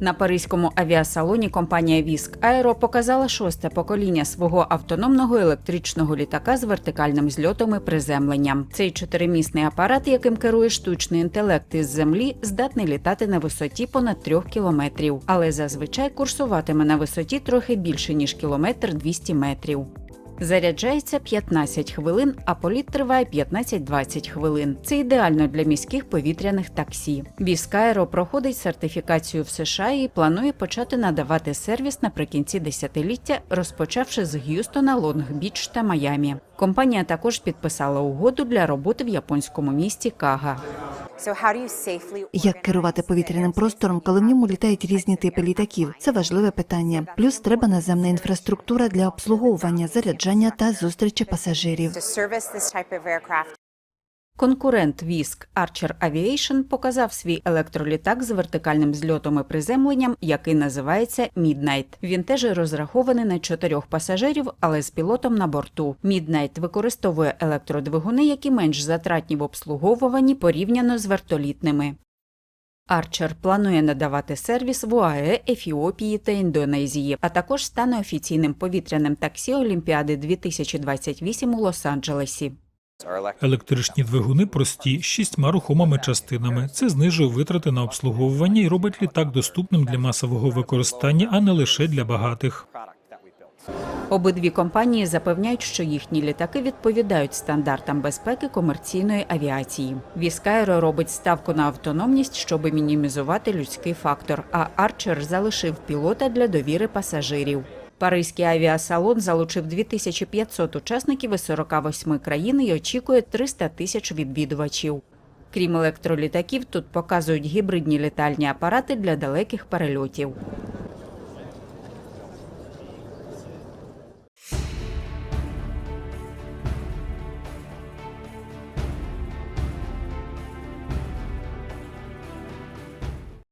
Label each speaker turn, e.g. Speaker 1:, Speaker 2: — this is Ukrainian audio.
Speaker 1: На паризькому авіасалоні компанія Віск Аеро показала шосте покоління свого автономного електричного літака з вертикальним зльотом і приземленням. Цей чотиримісний апарат, яким керує штучний інтелект із землі, здатний літати на висоті понад трьох кілометрів, але зазвичай курсуватиме на висоті трохи більше ніж кілометр 200 метрів. Заряджається 15 хвилин, а політ триває 15-20 хвилин. Це ідеально для міських повітряних таксі. Біскаеро проходить сертифікацію в США і планує почати надавати сервіс наприкінці десятиліття, розпочавши з Г'юстона, Лонг-Біч та Майамі. Компанія також підписала угоду для роботи в японському місті Кага.
Speaker 2: Як керувати повітряним простором, коли в ньому літають різні типи літаків? Це важливе питання. Плюс треба наземна інфраструктура для обслуговування, заряджання та зустрічі пасажирів.
Speaker 1: Конкурент Віск Archer Aviation показав свій електролітак з вертикальним зльотом і приземленням, який називається Midnight. Він теж розрахований на чотирьох пасажирів, але з пілотом на борту. Midnight використовує електродвигуни, які менш затратні в обслуговуванні порівняно з вертолітними. Арчер планує надавати сервіс в УАЕ, Ефіопії та Індонезії, а також стане офіційним повітряним таксі Олімпіади 2028 у Лос-Анджелесі.
Speaker 3: Електричні двигуни прості шістьма рухомими частинами. Це знижує витрати на обслуговування і робить літак доступним для масового використання, а не лише для багатих.
Speaker 1: Обидві компанії запевняють, що їхні літаки відповідають стандартам безпеки комерційної авіації. Віскаеро робить ставку на автономність, щоб мінімізувати людський фактор. А Арчер залишив пілота для довіри пасажирів. Паризький авіасалон залучив 2500 учасників із 48 країн і очікує 300 тисяч відвідувачів. Крім електролітаків, тут показують гібридні літальні апарати для далеких перельотів.